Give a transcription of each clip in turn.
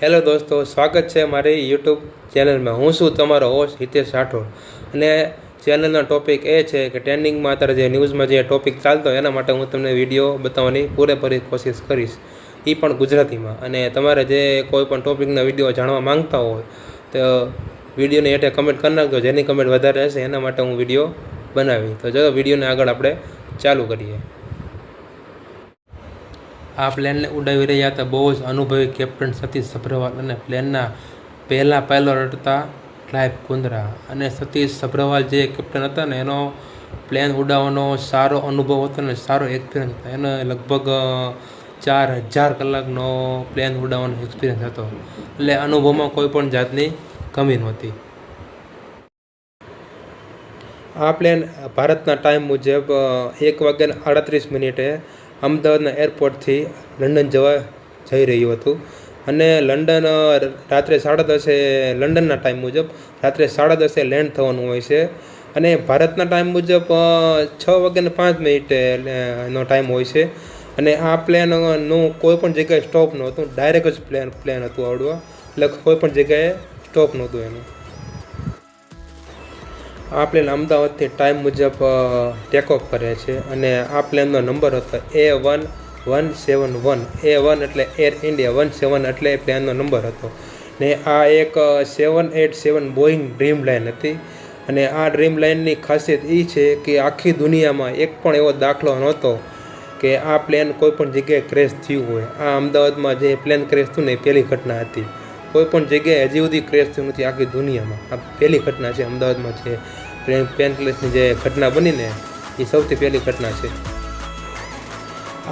Hello દોસ્તો, સ્વાગત છે મારી યુટ્યુબ ચેનલમાં. હું છું તમારો હોસ્ટ હિતેશ રાઠોડ. અને ચેનલનો ટોપિક એ છે કે ટ્રેન્ડિંગમાં અત્યારે જે ન્યૂઝમાં જે ટોપિક ચાલતો એના માટે હું તમને વીડિયો બતાવવાની પૂરેપૂરી કોશિશ કરીશ. એ પણ ગુજરાતીમાં. અને તમારે જે કોઈ પણ ટોપિકના વીડિયો જાણવા માંગતા હોય, તો વિડીયોને હેઠે કમેન્ટ કરી નાખજો. જેની કમેન્ટ વધારે હશે એના માટે હું વીડિયો બનાવી તો ચલો વિડીયોને આગળ આપણે ચાલુ કરીએ. આ પ્લેનને ઉડાવી રહ્યા હતા. બહુ જ અનુભવી કેપ્ટન સતીશ સભ્રવાલ અને પ્લેનના પહેલા પાયલોટ હતા ક્લાઇવ કુંદ્રા. અને સતીશ સભ્રવાલ જે કેપ્ટન હતા ને, એનો પ્લેન ઉડાવવાનો સારો અનુભવ હતો ને, સારો એક્સપિરિયન્સ હતો. એને લગભગ ચાર હજાર કલાકનો પ્લેન ઉડાવવાનો એક્સપિરિયન્સ હતો. એટલે અનુભવમાં કોઈ પણ જાતની કમી નહોતી. આ પ્લેન ભારતના ટાઈમ મુજબ એક વાગ્યાને આડત્રીસ મિનિટે અમદાવાદના એરપોર્ટથી લંડન જવા જઈ રહ્યું હતું. અને લંડન રાત્રે સાડા દસે લંડનના ટાઈમ મુજબ રાત્રે સાડા દસે લેન્ડ થવાનું હોય છે. અને ભારતના ટાઈમ મુજબ છ વાગ્યાને પાંચ મિનિટે નો ટાઈમ હોય છે. અને આ પ્લેનનું કોઈ પણ જગ્યાએ સ્ટોપ નહોતું. ડાયરેક્ટ જ પ્લેન પ્લેન હતું આવડવા. એટલે કોઈ પણ જગ્યાએ સ્ટોપ નહોતું એનું. આ પ્લેન અમદાવાદથી ટાઈમ મુજબ ટેક ઓફ કરે છે અને આ પ્લેનનો નંબર હતો એ વન વન સેવન વન એ વન એટલે એર ઇન્ડિયા વન સેવન એટલે એ પ્લેનનો નંબર હતો. ને આ એક seven eight seven Boeing Dreamliner હતી. અને આ ડ્રીમ લાઇનની ખાસિયત એ છે કે આખી દુનિયામાં એક પણ એવો દાખલો નહોતો કે આ પ્લેન કોઈ પણ જગ્યાએ ક્રેશ થયું હોય. આ અમદાવાદમાં જે પ્લેન ક્રેશ થયું ને એ પહેલી ઘટના હતી. કોઈ પણ જગ્યાએ હજી સુધી ક્રેશ થયું નથી આખી દુનિયામાં. આ પહેલી ઘટના છે, અમદાવાદમાં છે. પ્લેન પ્લેન ક્રેશની જે ઘટના બનીને એ સૌથી પહેલી ઘટના છે.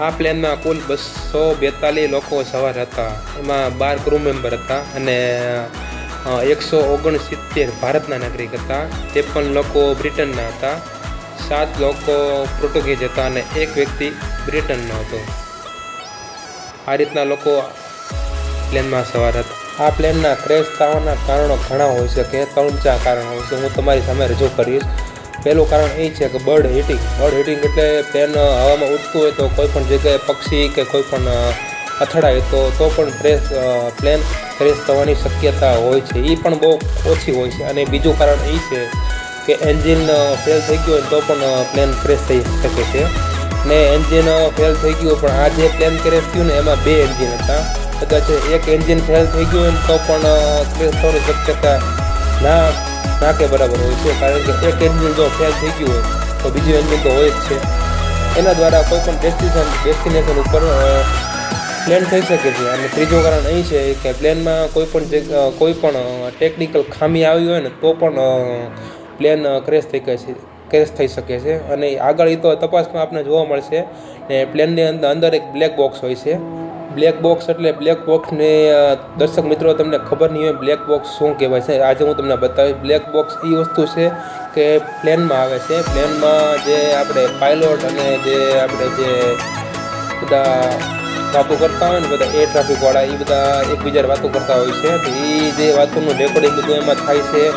આ પ્લેનમાં કુલ બસો બેતાલીસ લોકો સવાર હતા. એમાં બાર ક્રૂ મેમ્બર હતા અને એકસો ઓગણસિત્તેર ભારતના નાગરિક હતા. ત્રેપન લોકો બ્રિટનના હતા. સાત લોકો પોર્ટુગીઝ હતા અને એક વ્યક્તિ બ્રિટનનો હતો. આ રીતના લોકો પ્લેનમાં સવાર હતા. આ પ્લેનના ક્રેશ થવાના કારણો ઘણા હોઈ શકે ત્રણ ચાર કારણ હોય છે. હું તમારી સામે રજૂ કરીશ. પહેલું કારણ એ છે કે બર્ડ હીટિંગ. બર્ડ હીટિંગ એટલે પ્લેન હવામાં ઉડતું હોય તો કોઈ પણ જગ્યાએ પક્ષી કે કોઈ પણ અથડાય તો તો પણ ક્રેશ પ્લેન ક્રેશ થવાની શક્યતા હોય છે. એ પણ બહુ ઓછી હોય છે. અને બીજું કારણ એ છે કે એન્જિન ફેલ થઈ ગયું હોય તો પણ પ્લેન ક્રેશ થઈ શકે છે. ને એન્જિન ફેલ થઈ ગયું પણ આ જે પ્લેન ક્રેશ થયું ને એમાં બે એન્જિન હતા. કદાચ એક એન્જિન ફેલ થઈ ગયું હોય તો પણ ક્રેશ થવાની શક્યતા ના ના કે બરાબર હોય છે. કારણ કે એક એન્જિન જો ફેલ થઈ ગયું હોય, તો બીજું એન્જિન તો હોય જ છે. એના દ્વારા કોઈ પણ ડેસ્ટિનેશન ડેસ્ટિનેશન ઉપર પ્લેન થઈ શકે છે. અને ત્રીજું કારણ અહીં છે કે પ્લેનમાં કોઈ પણ કોઈ પણ ટેકનિકલ ખામી આવી હોય ને, તો પણ પ્લેન ક્રેશ થઈ શકે છે ક્રેશ થઈ શકે છે. અને આગળ એ તો તપાસમાં આપણે જોવા મળશે ને પ્લેનની અંદર અંદર એક બ્લેક બોક્સ હોય છે. બ્લેક બોક્સ એટલે બ્લેક બોક્સને દર્શક મિત્રો, તમને ખબર નહીં હોય બ્લેક બોક્સ શું કહેવાય છે? આજે હું તમને બતાવીશ. બ્લેક બોક્સ એ વસ્તુ છે કે પ્લેનમાં આવે છે. પ્લેનમાં જે આપણે પાયલોટ અને જે આપણે જે બધા વાતો કરતા હોય ને, બધા એર ટ્રાફિકવાળા એ બધા એકબીજા વાતો કરતા હોય છે. એ જે વાતોનું રેકોર્ડિંગ બધું એમાં થાય છે.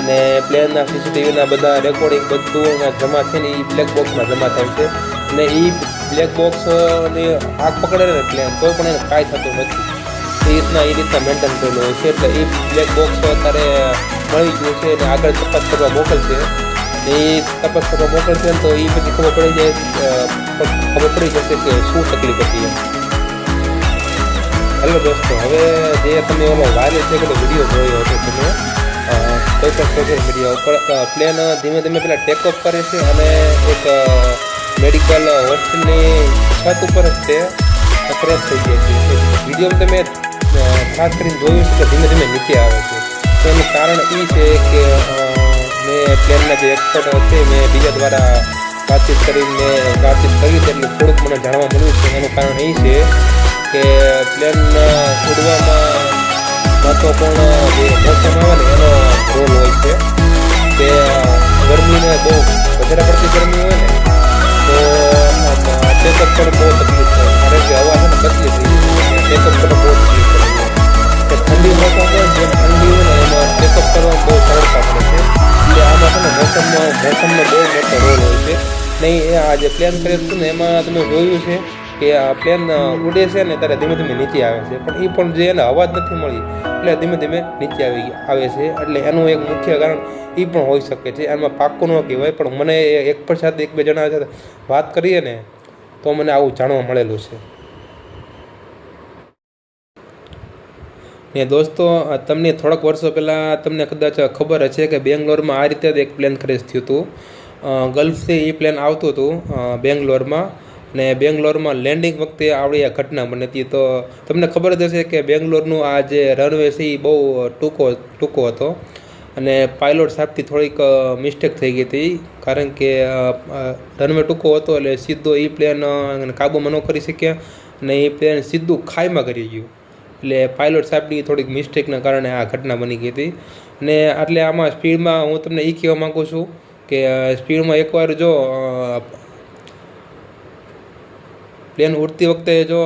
અને પ્લેનના સીસીટીવીના બધા રેકોર્ડિંગ બધું જમા થઈને એ બ્લેક બોક્સમાં જમા થાય છે. અને એ બ્લેક બોક્સની આગ પકડે ને પ્લેન તો પણ એને કાંઈ થતું નથી. એ રીતના એ રીતના મેન્ટેન કરેલું હોય છે. એટલે એ બ્લેક બોક્સ અત્યારે મળી ગયું છે અને આગળ તપાસ કરવા મોકલશે. ને એ તપાસ કરવા મોકલશે ને તો એ પછી ખબર પડી જાય ખબર પડી જશે કે શું તકલીફ હતી એમ. હેલો દોસ્તો, હવે જે તમે ઓલો વાયરલ છે કે વીડિયો જોયો હતો તમે કોઈ પણ સોશિયલ મીડિયા ઉપર પ્લેન ધીમે ધીમે પેલા ટેક ઓફ કરે છે અને એક મેડિકલ હોસ્પિટલની છત ઉપર જ તે ક્રેશ થઈ જાય છે. વિડીયોમાં તમે ખાસ કરીને જોયું છે કે ધીમે ધીમે નીચે આવે છે. તો એનું કારણ એ છે કે મેં પ્લેનના જે એક્સપર્ટ હશે મેં બીજા દ્વારા વાતચીત કરીને, વાતચીત કરી છે એટલે થોડુંક મને જાણવા મળ્યું છે. એનું કારણ એ છે કે પ્લેન ઉડવામાં મહત્વપૂર્ણ જે મોસમ આવે ને, એનો રોલ હોય છે. કે ગરમીને બહુ વધારે પડતી ગરમી હોય ને તો ચેકઅપ પર બહુ થાય કારણ કે હવા છે ને જાય ટેકઅપ બહુ ઠંડી મોસમ ને ઠંડી હોય ને એમાં ચેકઅપ કરવામાં બહુ સરળતા પડે છે એટલે આમાં છે ને મોસમમાં મોસમનો બહુ મોટો રોલ હોય છે નહીં એ આ જે પ્લેન કરે છે ને એમાં તમે જોયું છે કે આ પ્લેન ઉડે છે ને ત્યારે ધીમે ધીમે નીચે આવે છે. પણ એ પણ જે એને અવાજ નથી મળી, એટલે ધીમે ધીમે નીચે આવી આવે છે. એટલે એનું એક મુખ્ય કારણ એ પણ હોઈ શકે છે. એમાં પાક્કું ન કહેવાય, પણ મને એક પર સાથે એક બે જણા સાથે વાત કરીએ ને, તો મને આવું જાણવા મળેલું છે. ને દોસ્તો તમને થોડાક વર્ષો પહેલાં તમને કદાચ ખબર હશે કે બેંગ્લોરમાં આ રીતે જ એક પ્લેન ક્રેશ થયું હતું. ગલ્ફથી એ પ્લેન આવતું હતું બેંગ્લોરમાં. ને બેંગ્લોરમાં લેન્ડિંગ વખતે આવડી આ ઘટના બની હતી. તો તમને ખબર જ હશે કે બેંગ્લોરનું આ જે રનવે છે એ બહુ ટૂંકો ટૂંકો હતો અને પાયલોટ સાહેબથી થોડીક મિસ્ટેક થઈ ગઈ હતી. કારણ કે રનવે ટૂંકો હતો એટલે સીધો એ પ્લેન કાબૂમાં ન કરી શક્યા અને એ પ્લેન સીધું ખાઈમાં કરી ગયું. એટલે પાયલોટ સાહેબની થોડીક મિસ્ટેકના કારણે આ ઘટના બની ગઈ હતી. અને એટલે આમાં સ્પીડમાં હું તમને એ કહેવા માગું છું કે સ્પીડમાં એકવાર જો પ્લેન ઉડતી વખતે જો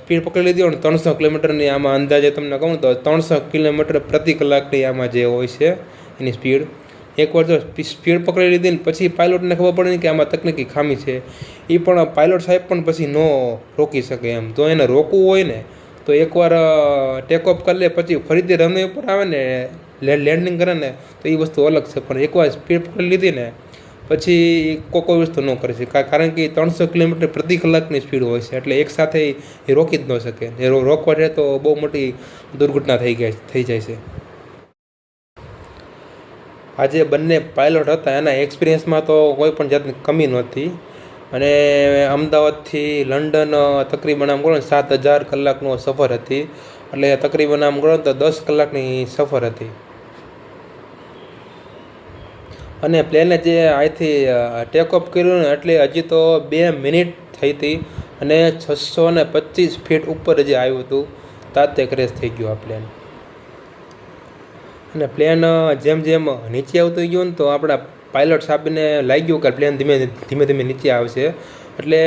સ્પીડ પકડી લીધી હોય ને ત્રણસો કિલોમીટરની આમાં અંદાજે તમને કહું તો ત્રણસો કિલોમીટર પ્રતિ કલાકની આમાં જે હોય છે એની સ્પીડ. એકવાર જો સ્પીડ પકડી લીધી ને પછી પાયલોટને ખબર પડે ને કે આમાં તકનિકી ખામી છે. એ પણ પાયલોટ સાહેબ પણ પછી ન રોકી શકે એમ. તો એને રોકવું હોય ને, તો એકવાર ટેક ઓફ કરી લે, પછી ફરીથી રનવે ઉપર આવે ને લેન્ડિંગ કરે ને, તો એ વસ્તુ અલગ છે. પણ એકવાર સ્પીડ પકડી લીધી ને પછી કોઈ કોઈ વસ્તુ ન કરી શકે કારણ કે ત્રણસો કિલોમીટર પ્રતિ કલાકની સ્પીડ હોય છે. એટલે એકસાથે એ રોકી જ ન શકે. એ રોકવા જાય તો બહુ મોટી દુર્ઘટના થઈ ગઈ, થઈ જાય છે. આજે બંને પાયલોટ હતા. એના એક્સપિરિયન્સમાં તો કોઈ પણ જાતની કમી નહોતી. અને અમદાવાદથી લંડન તકરીબન આમ ગણો સાત હજાર કલાકનો સફર હતી. એટલે તકરીબન આમ ગણો તો દસ કલાકની સફર હતી. અને પ્લેને જે અહીંથી ટેક ઓફ કર્યું ને એટલે હજી તો બે મિનિટ થઈ હતી અને છસો ને પચીસ ફીટ ઉપર જે આવ્યું હતું. તાતે ક્રેશ થઈ ગયું આ પ્લેન. અને પ્લેન જેમ જેમ નીચે આવતું ગયું ને તો આપણા પાયલટ સાહેબને લાગ્યું કે પ્લેન ધીમે ધીમે ધીમે નીચે આવશે. એટલે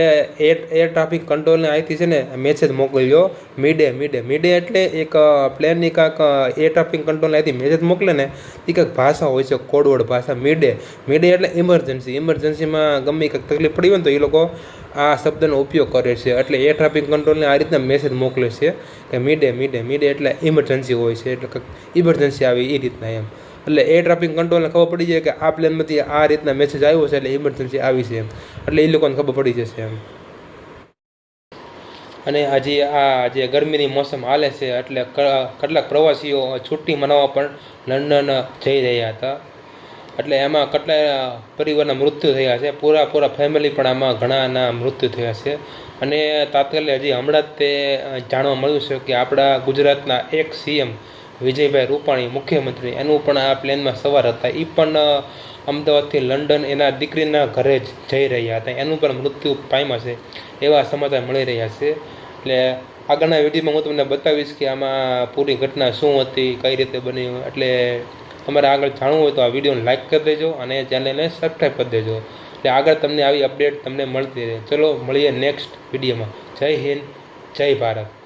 એર એર ટ્રાફિક કંટ્રોલને અહીંથી છે ને મેસેજ મોકલ્યો મીડે મીડે મીડે એટલે એક પ્લેનની કાંક એર ટ્રાફિક કંટ્રોલને અહીંથી મેસેજ મોકલે ને એ કંઈક ભાષા હોય છે કોડવર્ડ ભાષા મીડે મિડે એટલે ઇમરજન્સી ઇમરજન્સીમાં ગમે કંઈક તકલીફ પડી હોય ને તો એ લોકો આ શબ્દનો ઉપયોગ કરે છે. એટલે એર ટ્રાફિક કંટ્રોલને આ રીતના મેસેજ મોકલે છે કે મીડે મીડે મીડે એટલે ઇમરજન્સી હોય છે. એટલે કંઈક ઇમરજન્સી આવી એ રીતના એમ. એટલે એર ટ્રાફિક કંટ્રોલને ખબર પડી જાય કે આ પ્લેનમાંથી આ રીતના મેસેજ આવ્યો છે એટલે ઇમરજન્સી આવી છે એમ. એટલે એ લોકોને ખબર પડી જશે એમ. અને હજી આ જે ગરમીની મોસમ હાલે છે એટલે કેટલાક પ્રવાસીઓ છુટ્ટી મનાવવા પણ લંડન જઈ રહ્યા હતા. એટલે એમાં કેટલા પરિવારના મૃત્યુ થયા છે. પૂરા પૂરા ફેમિલી પણ આમાં ઘણાના મૃત્યુ થયા છે. અને તાત્કાલિક હજી હમણાં જ તે જાણવા મળ્યું છે કે આપણા ગુજરાતના એક સીએમ વિજયભાઈ રૂપાણી, મુખ્યમંત્રી, એનું પણ આ પ્લેનમાં સવાર હતા. એ પણ અમદાવાદથી લંડન એના દીકરીના ઘરે જ જઈ રહ્યા હતા. એનું પણ મૃત્યુ પામ્યા છે, એવા સમાચાર મળી રહ્યા છે. એટલે આગળના વિડીયોમાં હું તમને બતાવીશ કે આમાં પૂરી ઘટના શું હતી, કઈ રીતે બની એટલે તમારે આગળ જાણવું હોય તો આ વિડીયોને લાઇક કરી દેજો અને ચેનલને સબસ્ક્રાઈબ કરી દેજો. એટલે આગળ તમને આવી અપડેટ તમને મળતી રહે. ચલો, મળીએ નેક્સ્ટ વિડીયોમાં. જય હિન્દ, જય ભારત.